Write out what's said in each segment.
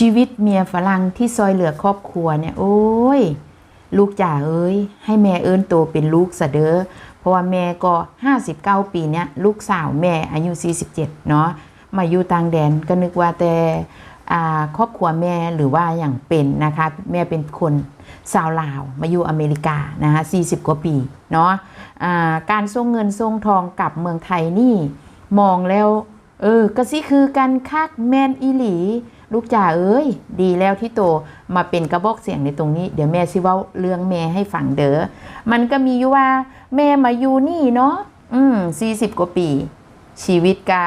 ชีวิตเมียฝรั่งที่ซอยเหลือครอบครัวเนี่ย โอ้ย ลูกจ๋าเอ้ย ให้แม่เอิ้นโตเป็นลูกซะเด้อเพราะว่าแม่ก็ 59 ปีเนี่ยลูกสาวแม่อายุ 47 เนาะมาอยู่ต่างแดนก็นึกว่าแต่ครอบครัวแม่หรือว่าอย่างเป็นนะคะแม่เป็นคนสาวลาวมาอยู่อเมริกานะคะ40 กว่าปีเนาะอ่าการส่งเงินส่งทองกลับเมืองไทยนี่มองแล้วเออก็สิคือกันคักแมนอีหลี ลูกจ๋าเอ้ย ดีแล้วที่โตมาเป็นกระบอกเสียงในตรงนี้ เดี๋ยวแม่สิว้าเรื่องแม่ให้ฟังเด้อมันก็มีอยู่ว่า แม่มาอยู่นี่เนาะอืมสี่สิบกว่าปี ชีวิตกา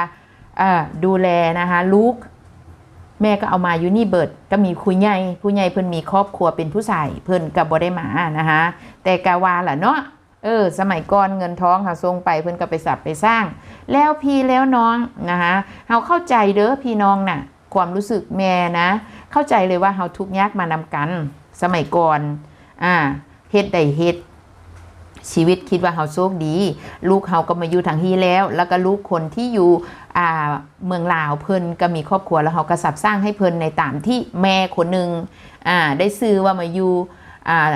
อ่าดูแลนะคะลูกแม่ก็เอามาอยู่นี่เบิดก็มีคุยใหญ่ผู้ใหญ่เพิ่นมีครอบครัวเป็นผู้ชายเพิ่นกับบ่ได้มานะคะแต่กาวาล่ะเนาะเออสมัยก่อนเงินท้องค่ะทรงไปเพิ่นก็ไปสับไปสร้าง แล้วพี่แล้วน้องนะคะเฮาเข้าใจเด้อพี่น้องน่ะ ความรู้สึกแม่นะ เข้าใจเลยว่าเฮาทุกยากมานำกัน สมัยก่อนอ่าเฮ็ดได้เฮ็ดชีวิตคิดว่าเฮาโชคดี ลูกเฮาก็มาอยู่ทางที่แล้ว แล้วก็ลูกคนที่อยู่อ่าเมืองลาวเพิ่นก็มีครอบครัวแล้วเฮาก็สับสร้างให้เพิ่นในตามที่แม่คนหนึ่งอ่าได้ซื้อว่ามาอยู่อ่า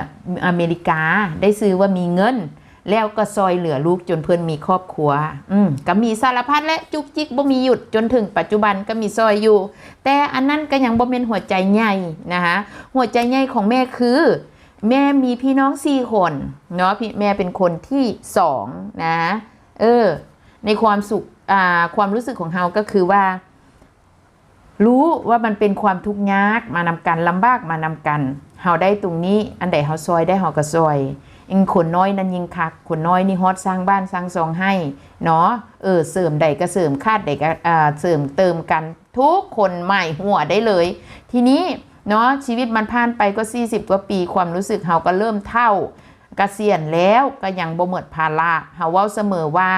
อเมริกาได้ซื้อว่ามีเงิน แล้วก็ซอยเหลือลูกจนเพิ่อนมีครอบครัว อืมก็มีสารพัดและจุกจิกบ่มีหยุดจนถึงปัจจุบันก็มีซอยอยู่ แต่อันนั้นก็ยังบ่เป็นหัวใจใหญ่นะคะหัวใจใหญ่ของแม่คือ แม่มีพี่น้องสี่คนเนาะพี่แม่เป็นคนที่สองนะเออ ในความสุขอ่าความรู้สึกของเฮาก็คือว่า รู้ว่ามันเป็นความทุกข์ยากมานำกันลำบากมานำกันเฮาได้ตรงนี้ อันใดเฮาซอยได้เฮาก็ซอย องคนน้อยนั้นยิงคักคนน้อยนี่ฮอดสร้างบ้านสร้างซองให้เนาะเออเสริมใดก็เสริมคาดใดก็อ่าเสริมเติมกันทุกคนใหม่หัวได้เลย ทีนี้เนาะชีวิตมันผ่านไปก็ 40 กว่าปีความรู้สึกเฮาก็เริ่มเท่าเกษียณแล้วก็ยังบ่หมดภาระเฮาเว้าเสมอว่า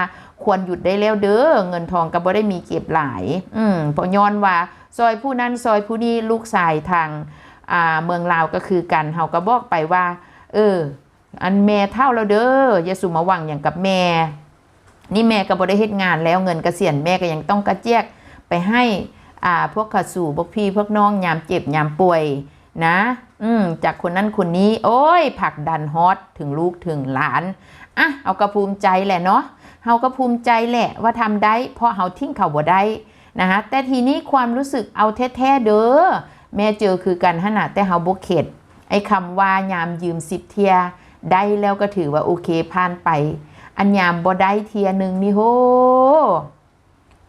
ควรหยุดได้แล้วเด้อเงินทองก็บ่ได้มีเก็บหลาย อืมเพราะย้อนว่าซอยผู้นั้นซอยผู้นี้ลูกชายทางอ่าเมืองลาวก็คือกันเฮาก็บอกไปว่า เออ อันแม่เท่าแล้วเด้อยาสุมาวังอย่างกับแม่ นี่แม่ก็บ่ได้เฮ็ดงานแล้วเงินเกษียณแม่ก็ยังต้องกระเจียกไปให้อ่าพวกขาสู่พวกพี่พวกน้องยามเจ็บยามป่วยนะ อืมจากคนนั้นคนนี้ โอ้ยผลักดันฮอตถึงลูกถึงหลานอะเอากระภูมิใจแหละเนาะเฮาก็ภูมิใจแหละว่าทำได้เพราะเฮาทิ้งเขาบ่ได้นะคะแต่ทีนี้ความรู้สึกเอาแท้ๆเด้อแม่เจอคือกันขนาดแต่เฮาบ่เข็ดไอ้คำว่ายามยืมสิบเทีย ได้แล้วก็ถือว่าโอเคผ่านไป อันยามบ่ได้เทียหนึ่งนี่โห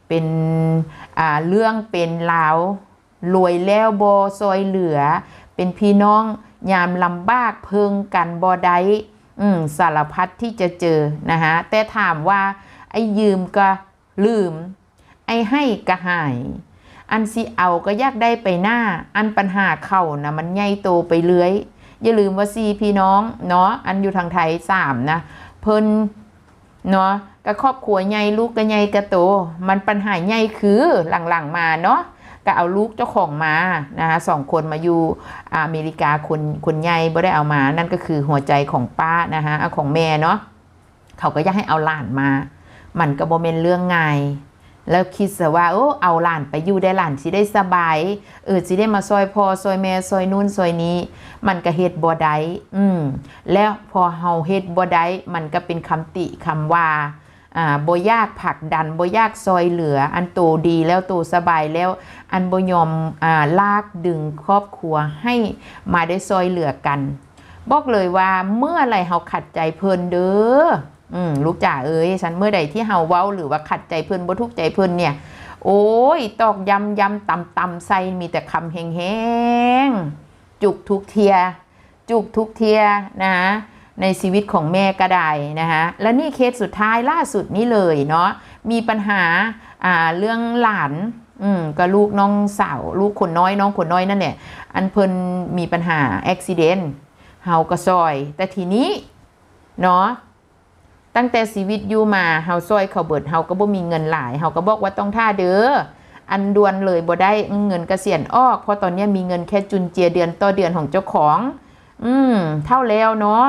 เป็นอ่าเรื่องเป็นราวรวยแล้วบอซอยเหลือ เป็นพี่น้องยามลำบากเพิงกันบอได้อืมสารพัดที่จะเจอนะคะแต่ถามว่า ไอ้ยืมก็ลืม ไอ้ให้ก็หาย อันสิเอาก็ยากได้ไปหน้า อันปัญหาเข่านะมันใหญ่โตไปเลื้อย อย่าลืมว่าซีพี่น้องเนาะอันอยู่ทางไทยสามนะเพิ่นเนาะก็ครอบครัวใหญ่ลูกก็ใหญ่ก็โต มันปัญหาใหญ่คือหลังๆมาเนาะก็เอาลูกเจ้าของมานะคะสองคนมาอยู่อเมริกาคนคนใหญ่บ่ได้เอามา นั่นก็คือหัวใจของป้านะคะของแม่เนาะเขาก็อยากให้เอาหลานมา มันก็บ่เป็นเรื่องง่าย แล้วคิดซะว่าโอ้เอาหลานไปอยู่ได้หลานสิได้สบายเออสิได้มาซอยพ่อซอยแม่ซอยนู่นซอยนี้ มันก็เฮ็ดบ่ได้อืมแล้วพอเฮาเฮ็ดบ่ได้มันก็เป็นคำติคำว่าอ่าบ่ยากผักดันบ่ยากซอยเหลือ อันโตดีแล้วโตสบายแล้ว อันบ่ยอมอ่าลากดึงครอบครัวให้มาได้ซอยเหลือกัน บอกเลยว่าเมื่อไรเฮาขัดใจเพิ่นเด้อ อืมลูกจ๋าเอ้ยฉันเมื่อใดที่เฮาเว้าหรือว่าขัดใจเพิ่นบ่ทุกใจเพิ่นเนี่ย โอ้ยตอกยำยำตำตำใส่มีแต่คำแห้งๆจุกทุกเทีย จุกทุกเทียนะในชีวิตของแม่ก็ได้นะคะและนี่เคสสุดท้ายล่าสุดนี้เลยเนาะมีปัญหาอ่าเรื่องหลานอืมก็ลูกน้องสาว ลูกคนน้อยน้องคนน้อยนั่นเนี่ยอันเพิ่นมีปัญหาอุบิเหตุเฮาก็ซอย แต่ทีนี้เนาะ ตั้งแต่ชีวิตอยู่มาเฮาซอยเขาเบิดเฮาก็บ่มีเงินหลายเฮาก็บอกว่าต้องท่าเด้ออันดวนเลยบ่ได้เงินเกษียณออก เพราะตอนนี้มีเงินแค่จุนเจียเดือนต่อเดือนของเจ้าของ อืมเท่าแล้วเนาะ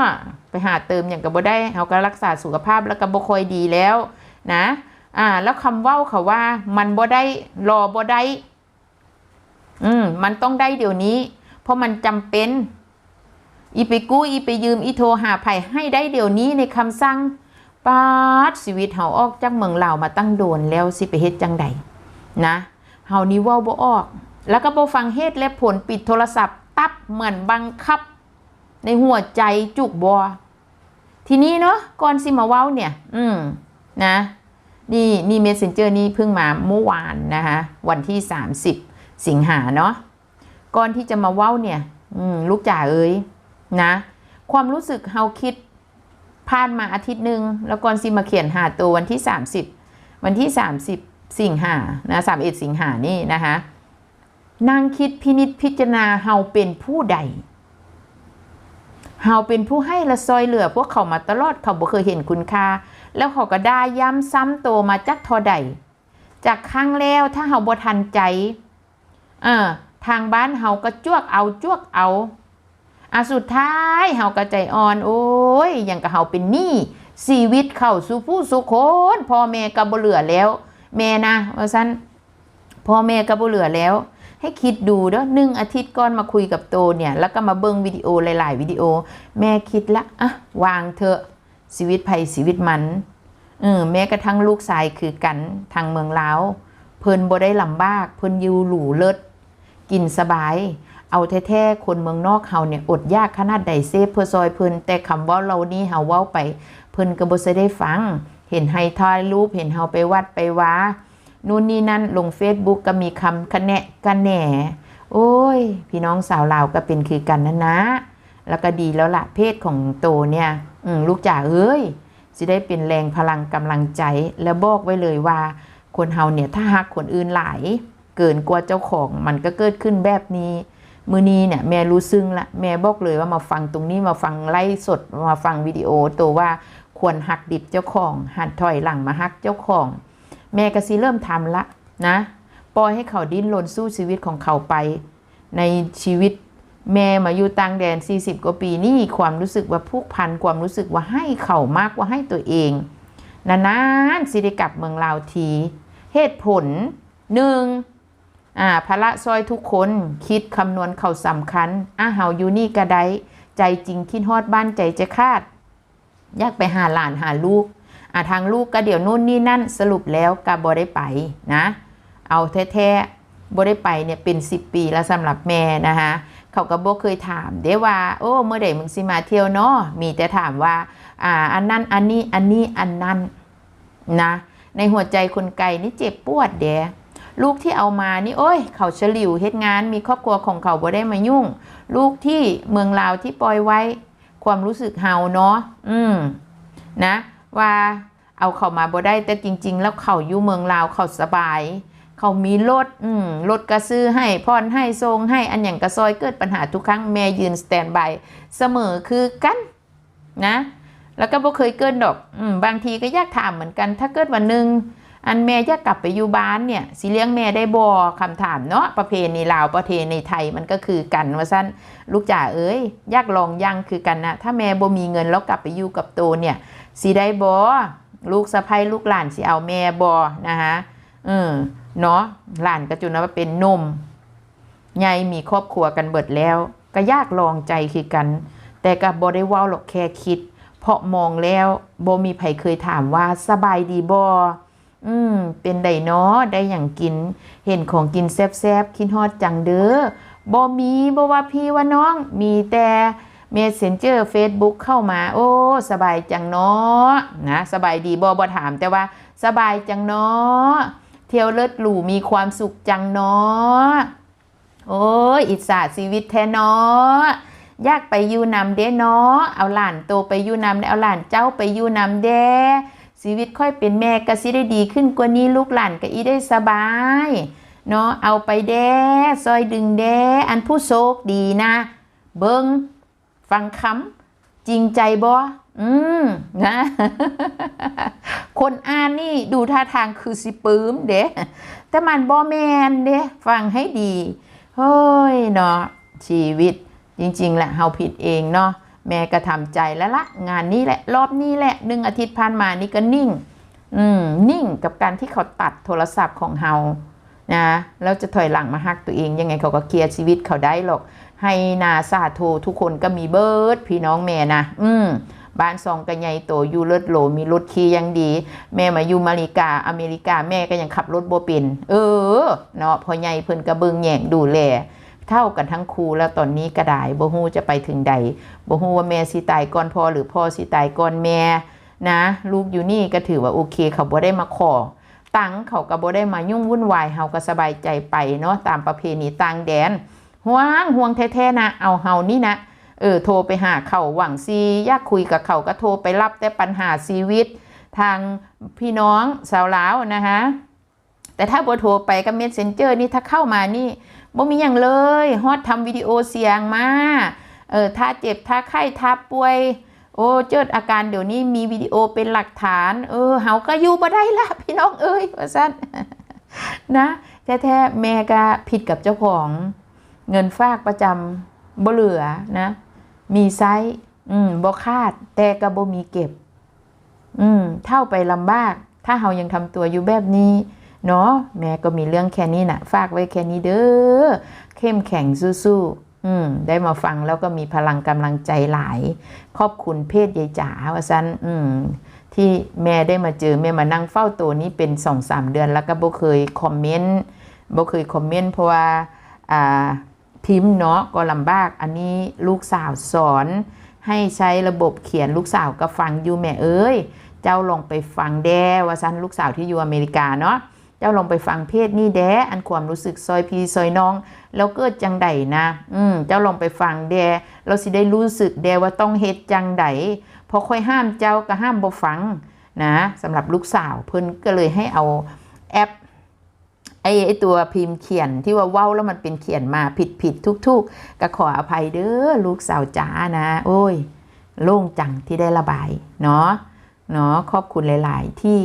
ไปหาเติมอย่างก็บ่ได้เฮาก็รักษาสุขภาพแล้วก็บ่ค่อยดีแล้ว นะ อ่า แล้วคำเว้าเขาว่า มันบ่ได้รอบ่ได้อืมมันต้องได้เดี๋ยวนี้ เพราะมันจำเป็น อีไปกู้อีไปยืมอีโทรหาไผ่ให้ได้เดี๋ยวนี้ในคำสั่ง ปาดชีวิตเฮาออกจากเมืองลาวมาตั้งโดนแล้วสิไปเฮ็ดจังใดนะเฮานี่เว้าบ่ออก แล้วก็บ่ฟังเหตุและผลปิดโทรศัพท์ ตับเหมือนบังคับ ในหัวใจจุกบอทีนี้เนาะก่อนสิมาเว้าเนี่ย อืมนะนี่นี่เมสเซนเจอร์นี่เพิ่งมาเมื่อวานนะคะวันที่ 30 สิงหาเนาะก่อนที่จะมาเว้าเนี่ย อืมลูกจ๋าเอ้ยนะ ความรู้สึกเฮาคิด ผ่านมาอาทิตย์หนึ่งแล้วก่อนสิมาเขียนหาตัววันที่ 30 วันที่ 30 สิงหานะ31สิงหานี่นะคะนางคิดพินิจพิจารณาเฮาเป็นผู้ใดเฮาเป็นผู้ให้ละซอยเหลือพวกเขามาตลอดเขาบ่เคยเห็นคุณค่า แล้วเขาก็ได้ย้ำซ้ำโตมาจากทอใด จากครั้งแล้วถ้าเฮาบ่ทันใจ เออทางบ้านเฮาก็จวกเอาจวกเอา อะสุดท้ายเฮาก็ใจอ่อน โอ้ยอย่างกับเฮาเป็นหนี้ชีวิตเข้าสู่ผู้สุคนพ่อแม่ก็บ่เหลือแล้ว แม่นะว่าซั่นพ่อแม่ก็บ่เหลือแล้ว ให้คิดดูเด้อหนึ่งอาทิตย์ก่อนมาคุยกับโตเนี่ยแล้วก็มาเบิ่งวิดีโอหลาย ๆ วิดีโอ แม่คิดละอะวางเถอะชีวิตภัยชีวิตมันเออแม้กระทั่งลูกชายคือกันทางเมืองลาวเพิ่นบ่ได้ลำบากเพิ่นอยู่หรูเลิศกินสบาย เอาแท้ๆคนเมืองนอกเฮาเนี่ยอดยากขนาดใดเซฟเพื่อซอยเพิ่นแต่คำว่าเรานี่เฮาเว้าไป เพิ่นก็บ่สิได้ฟัง เห็นให้ถ่ายรูปเห็นเฮาไปวัดไปว้านู่นนี่นั่นลง Facebook ก็มีคำคะแนะกันแหน่โอ้ย พี่น้องสาวลาวก็เป็นคือกันนะนะ แล้วก็ดีแล้วละเพศของโตเนี่ย อืลูกจ๋าเอ้ยสิได้เป็นแรงพลังกำลังใจ แล้วบอกไว้เลยว่า คนเฮาเนี่ยถ้าหักคนอื่นหลาย เกินกว่าเจ้าของมันก็เกิดขึ้นแบบนี้ มือนี้เนี่ยแม่รู้ซึ้งละแม่บอกเลยว่ามาฟังตรงนี้มาฟังไล่สดมาฟังวิดีโอตัวว่าควรหักดิบเจ้าของหันถอยหลังมาหักเจ้าของ แม่ก็สิเริ่มทำละนะปล่อยให้เขาดิ้นรนสู้ชีวิตของเขาไป ในชีวิตแม่มาอยู่ต่างแดน 40 กว่าปีนี่ความรู้สึกว่าผูกพันความรู้สึกว่าให้เขามากกว่าให้ตัวเองนานๆสิได้กลับเมืองลาวที เหตุผลหนึ่ง อ่าพระซอยทุกคนคิดคำนวณเขาสำคัญอาเฮาอยู่นี่กระไดใจจริงคิดฮอดบ้านใจจะคาด อยากไปหาหลานหาลูกอะทางลูกก็เดี๋ยวนู่นนี่นั่นสรุปแล้วก็บ่ได้ไปนะ เอาแท้ๆบ่ได้ไปเนี่ยเป็น 10 ปีแล้วสำหรับแม่นะคะเขาก็บ่เคยถามเด้ว่า โอ้เมื่อใดมึงสิมาเที่ยวเนาะมีแต่ถามว่าอ่าอันนั้นอันนี้อันนี้อันนั้นนะในหัวใจคนไกลนี่เจ็บปวดเด้ ลูกที่เอามานี่โอ้ย เขาเฉลิวเฮ็ดงาน มีครอบครัวของเขาบ่ได้มายุ่ง ลูกที่เมืองลาวที่ปล่อยไว้ ความรู้สึกเฮาเนาะอืมนะ ว่าเอาเขามาบ่ได้แต่จริง ๆ แล้วเขาอยู่เมืองลาวเขาสบายเขามีรถอืมรถกระซื้อให้พรให้ทรงให้อันอย่างกระซอยเกิดปัญหาทุกครั้งแม่ยืนสแตนบายเสมอคือกันนะ แล้วก็บ่เคยเกินดอกอืมบางทีก็ยากถามเหมือนกัน ถ้าเกิดวันหนึ่ง อันแม่อยกกลับไปอยู่บ้านเนี่ยสิเลี้ยงแม่ได้บ่คำถามเนาะประเพณีลาวประเพณีไทยมันก็คือกันว่าสั้นลูกจ๋าเอ้ยยากลองยังคือกันนะถ้าแม่บ่มีเงินแล้วกลับไปอยู่กับโตเนี่ยสิได้บ่ลูกสะใภ้ลูกหลานสิเอาแม่บ่นะคะเออเนาะหลานก็จุนว่าเป็นนมใหญ่มีครอบครัวกันเบิดแล้ว ก็ยากลองใจคือกัน แต่ก็บ่ได้ว้าหรอกแค่คิด เพราะมองแล้วบ่มีไผเคยถามว่าสบายดีบ่อ ม เป็นไดเนาะได้อย่างกิน เห็นของกินแซ่บๆคิดฮอดจังเด้อบ่มีบ่ว่าพี่ว่าน้องมีแต่เมสเซนเจอร์เฟซบุ๊กเข้ามา โอ้ สบายจังเนาะนะ สบายดีบ่บ่ถามแต่ว่า สบายจังเนาะเที่ยวเลิศหรูมีความสุขจังเนาะโอ้ยอิจฉาชีวิตแท้เนาะอยากไปยูนำเด้เนาะเอาหลานโตไปยูนำเอาหลานเจ้าไปยูนำเด้ ชีวิตค่อยเป็นแม่ก็สิได้ดีขึ้นกว่านี้ลูกหลานก็อีได้สบายเนาะเอาไปแด้ซอยดึงแด้อันผู้โชคดีนะ เบิงฟังคำจริงใจบ่อืมนะคนอ่านนี่ดูท่าทางคือสิปื้มเด้แต่มันบ่แมนเด้ฟังให้ดีเฮ้ยเนาะชีวิตจริงๆแหละเฮาผิดเองเนาะ แม่ก็ทำใจแล้วละงานนี้แหละ รอบนี้แหละหนึ่งอาทิตย์ผ่านมานี่ก็นิ่ง อืมนิ่งกับการที่เขาตัดโทรศัพท์ของเฮานะแล้วจะถอยหลังมาฮักตัวเอง ยังไงเขาก็เคลียร์ชีวิตเขาได้หรอก ให้นาซาโททุกคนก็มีเบิร์ดพี่น้องแม่นะอืมบ้านซองกันใหญ่โตอยู่เลิศโหลมีรถขี่ยังดี แม่มาอยู่อเมริกาอเมริกาแม่ก็ยังขับรถโบป็นเออเนาะพอใหญ่เพิ่นกระเบิงแย่งดูแล เท่ากันทั้งครูแล้วตอนนี้ก็ได้บ่ฮู้จะไปถึงใดบ่ฮู้ว่าแม่สิตายก่อนพ่อหรือพ่อสิตายก่อนแม่นะ ลูกอยู่นี่ก็ถือว่าโอเค เขาบ่ได้มาขอตังเขาก็บ่ได้มายุ่งวุ่นวายเฮาก็สบายใจไปเนาะตามประเพณีต่างแดนห่วงห่วงแท้ๆนะเอาเฮานี่นะเออโทรไปหาเขาหวังซีอยากคุยกับเขาก็โทรไปรับแต่ปัญหาชีวิต ทางพี่น้องสาวลาวนะคะแต่ถ้าบ่โทรไปกับเมสเซนเจอร์นี่ถ้าเข้ามานี่ บ่มีอย่างเลยฮอดทำวิดีโอเสียงมาเออถ้าเจ็บถ้าไข้ถ้าป่วย โอ้เจิดอาการเดี๋ยวนี้มีวิดีโอเป็นหลักฐาน เออเฮาก็อยู่บ่ได้ละพี่น้องเอ้ยว่าซั่นนะแท้ๆแม่ก็ผิดกับเจ้าของเงินฝากประจำบ่เหลือนะ มีไซส์อืมบ่คาด แต่ก็บ่มีเก็บ อืม เท่าไปลำบาก ถ้าเฮายังทำตัวอยู่แบบนี้ เนาะแม่ก็มีเรื่องแค่นี้นะฝากไว้แค่นี้เด้อเข้มแข็งสู้ๆอืมได้มาฟังแล้วก็มีพลังกำลังใจหลาย ขอบคุณเพศยายจ๋าว่าซันอืมที่แม่ได้มาเจอแม่มานั่งเฝ้าตัวนี้เป็นสองสามเดือนแล้วก็บ่เคยคอมเมนต์บ่เคยคอมเมนต์เพราะว่าอ่าพิมพ์เนาะก็ลำบากอันนี้ลูกสาวสอนให้ใช้ระบบเขียนลูกสาวก็ฟังอยู่แม่เอ้ย เจ้าลองไปฟังแด้ว่าซันลูกสาวที่อยู่อเมริกาเนาะ เจ้าลองไปฟังเพศนี่แด้อันความรู้สึกซอยพี่ซอยน้อง แล้วเกิดจังใดนะ อืมเจ้าลองไปฟังแดเราสิได้รู้สึกแดว่าต้องเฮ็ดจังใดพอค่อยห้ามเจ้าก็ห้ามบ่ฟังนะสำหรับลูกสาวเพิ่นก็เลยให้เอาแอปไอ้ไอตัวพิมพ์เขียนที่ว่าเว้าแล้วมันเป็นเขียนมาผิดผิดทุกทุกๆก็ขออภัยเด้อลูกสาวจ๋านะ โอ้ย โล่งจังที่ได้ระบาย เนาะเนาะขอบคุณหลาย ๆ ที่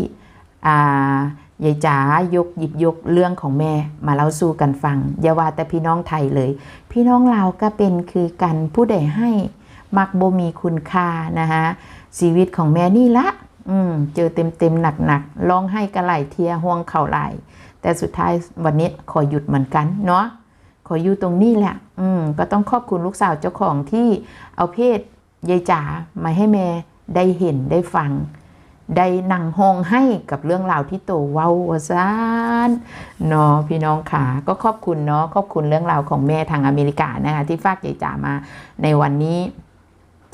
อ่า ยายจ๋ายกหยิบยกเรื่องของแม่มาเล่าสู่กันฟังอย่าว่าแต่พี่น้องไทยเลย พี่น้องลาก็เป็นคือกันผู้ใดให้มักบ่มีคุณค่านะคะชีวิตของแม่นี่ละอืมเจอเต็มเต็มหนักหนักๆร้องให้กระไหลเทียห่วงเข่าไหลแต่สุดท้ายวันนี้ขอหยุดเหมือนกันเนาะขออยู่ตรงนี้แหละ อืมก็ต้องขอบคุณลูกสาวเจ้าของที่เอาเพศยายจ๋ามาให้แม่ได้เห็นได้ฟัง ได้นั่งห้องให้กับเรื่องราวที่โตเว้าว่าซานเนาะพี่น้องขาก็ขอบคุณเนาะขอบคุณเรื่องราวของแม่ทางอเมริกานะคะที่ฝากยายจ๋ามาในวันนี้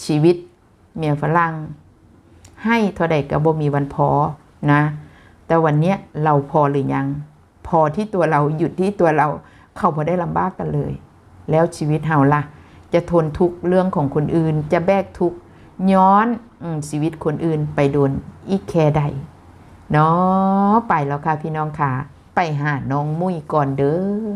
ชีวิตเมียฝรั่งให้เท่าใดก็บ่มีวันพอนะ แต่วันเนี้ยเราพอหรือยัง พอที่ตัวเราหยุดที่ตัวเราเขาพอได้ลำบากกันเลย แล้วชีวิตเฮาล่ะ จะทนทุกเรื่องของคนอื่น จะแบกทุก ย้อนอชีวิตคนอื่นไปโดนอีกแค่ใดเนาะไปแล้วค่ะพี่น้องค่ะ ไปหาน้องมุ้ยก่อนเด้อ